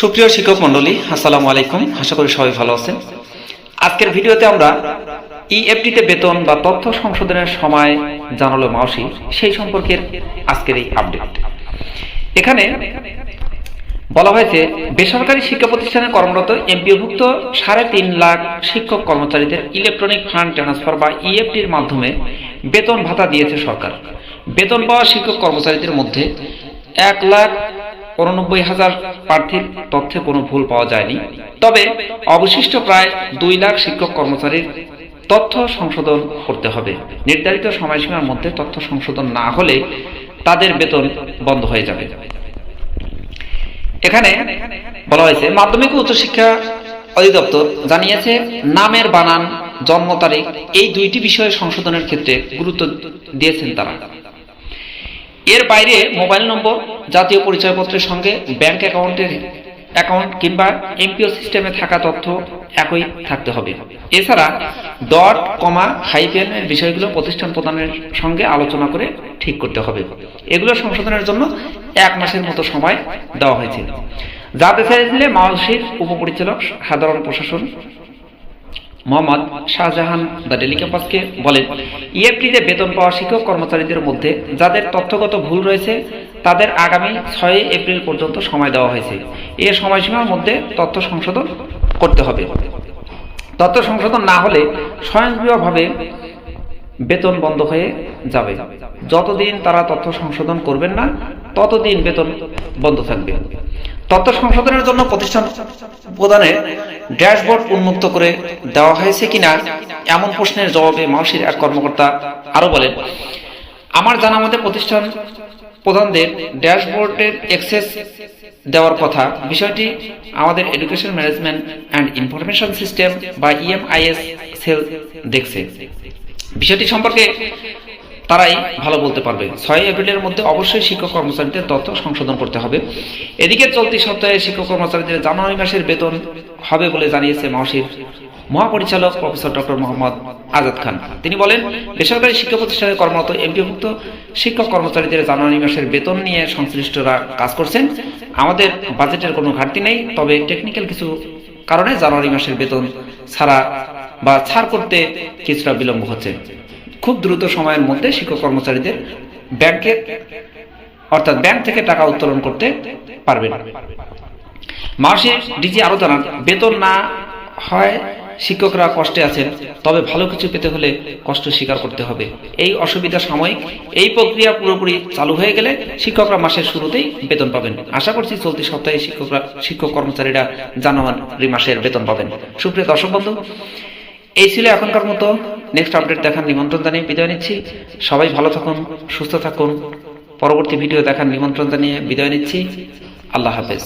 সুপ্রিয় শিক্ষক মন্ডলী আসসালামু আলাইকুম। আশা করি সবাই ভালো আছেন। আজকের ভিডিওতে আমরা ইএফটিতে বেতন বা তথ্য সংশোধনের সময় জানালো মাওসি সেই সম্পর্কের আজকের এই আপডেট এখানে বলা হয়েছে, বেসরকারি শিক্ষা প্রতিষ্ঠানে কর্মরত এমপিওভুক্ত সাড়ে তিন লাখ শিক্ষক কর্মচারীদের ইলেকট্রনিক ফান্ড ট্রান্সফার বা ইএফটির মাধ্যমে বেতন ভাতা দিয়েছে সরকার। বেতন পাওয়া শিক্ষক কর্মচারীদের মধ্যে এক লাখ উননব্বই হাজার প্রার্থীর তথ্যে কোনো ভুল পাওয়া যায়নি। তবে অবশিষ্ট প্রায় দুই লাখ শিক্ষক কর্মচারীর তথ্য সংশোধন করতে হবে। নির্ধারিত সময়সীমার মধ্যে তথ্য সংশোধন না হলে তাদের বেতন বন্ধ হয়ে যাবে। এখানে বলা হয়েছে, মাধ্যমিক উচ্চশিক্ষা অধিদপ্তর জানিয়েছে, নামের বানান, জন্ম তারিখ এই দুইটি বিষয়ে সংশোধনের ক্ষেত্রে গুরুত্ব দিয়েছেন তারা। এর বাইরে মোবাইল নম্বর, জাতীয় পরিচয়পত্রের সঙ্গে ব্যাংক অ্যাকাউন্টের অ্যাকাউন্ট কিংবা এমপিও সিস্টেমে থাকা তথ্য একই থাকতে হবে। এছাড়া ডট কমা হাইপেনের বিষয়গুলো প্রতিষ্ঠান প্রদানের সঙ্গে আলোচনা করে ঠিক করতে হবে। এগুলো সংশোধনের জন্য এক মাসের মতো সময় দেওয়া হয়েছে। জানতে চাইলে মাওসির উপপরিচালক, সাধারণ প্রশাসন মোহাম্মদ শাহজাহান দ্য ডেলি ক্যাম্পাসকে বলেন, ইএফটিতে বেতন পাওয়া শিক্ষক কর্মচারীদের মধ্যে যাদের তথ্যগত ভুল রয়েছে, তাদের আগামী ছয় এপ্রিল পর্যন্ত সময় দেওয়া হয়েছে। এ সময়সীমার মধ্যে তথ্য সংশোধন করতে হবে। তথ্য সংশোধন না হলে স্বয়ংক্রিয়ভাবে বেতন বন্ধ হয়ে যাবে। যতদিন তারা তথ্য সংশোধন করবেন না, ততদিন বেতন বন্ধ থাকবে। তথ্য সংশোধনের জন্য প্রতিষ্ঠান প্রদানের ড্যাশবোর্ড উন্মুক্ত করে দেওয়া হয়েছে কিনা এমন প্রশ্নের জবাবে মাউসির এক কর্মকর্তা আরও বলেন, আমার জানা মতে প্রতিষ্ঠান প্রধানদের ড্যাশবোর্ডের অ্যাক্সেস দেওয়ার কথা। বিষয়টি আমাদের education management and information system বা ইএমআইএস সেল দেখছে। বিষয়টি সম্পর্কে তারাই ভালো বলতে পারবে। ছয় এপ্রিলের মধ্যে অবশ্যই শিক্ষক কর্মচারীদের তথ্য সংশোধন করতে হবে। এদিকে চলতি সপ্তাহে শিক্ষক কর্মচারীদের জানুয়ারি মাসের বেতন হবে বলে জানিয়েছে মাওসির মহাপরিচালক প্রফেসর ডক্টর মোহাম্মদ আজাদ খান। তিনি বলেন, বেসরকারি শিক্ষা প্রতিষ্ঠানে কর্মরত এমপিভুক্ত শিক্ষক কর্মচারীদের জানুয়ারি মাসের বেতন নিয়ে সংশ্লিষ্টরা কাজ করছেন। আমাদের বাজেটের কোনো ঘাটতি নেই, তবে টেকনিক্যাল কিছু কারণে জানুয়ারি মাসের বেতন ছাড়া বা ছাড় করতে কিছুটা বিলম্ব হচ্ছে। খুব দ্রুত সময়ের মধ্যে শিক্ষক কর্মচারীদের ব্যাংকের অর্থাৎ ব্যাংক থেকে টাকা উত্তোলন করতে পারবেন। মাসে ডিজি আরও জানান, বেতন না হয় শিক্ষকরা কষ্টে আছেন, তবে ভালো কিছু পেতে হলে কষ্ট স্বীকার করতে হবে। এই অসুবিধা সাময়িক, এই প্রক্রিয়া পুরোপুরি চালু হয়ে গেলে শিক্ষকরা মাসের শুরুতেই বেতন পাবেন। আশা করছি চলতি সপ্তাহে শিক্ষকরা, শিক্ষক কর্মচারীরা জানুয়ারি মাসের বেতন পাবেন। সুপ্রিয় দর্শক বন্ধু এই ছিল এখনকার মতো। নেক্সট আপডেট দেখার নিমন্ত্রণ জানিয়ে বিদায় নিচ্ছি। সবাই ভালো থাকুন, সুস্থ থাকুন। পরবর্তী ভিডিও দেখার নিমন্ত্রণ জানিয়ে বিদায় নিচ্ছি। আল্লাহ হাফেজ।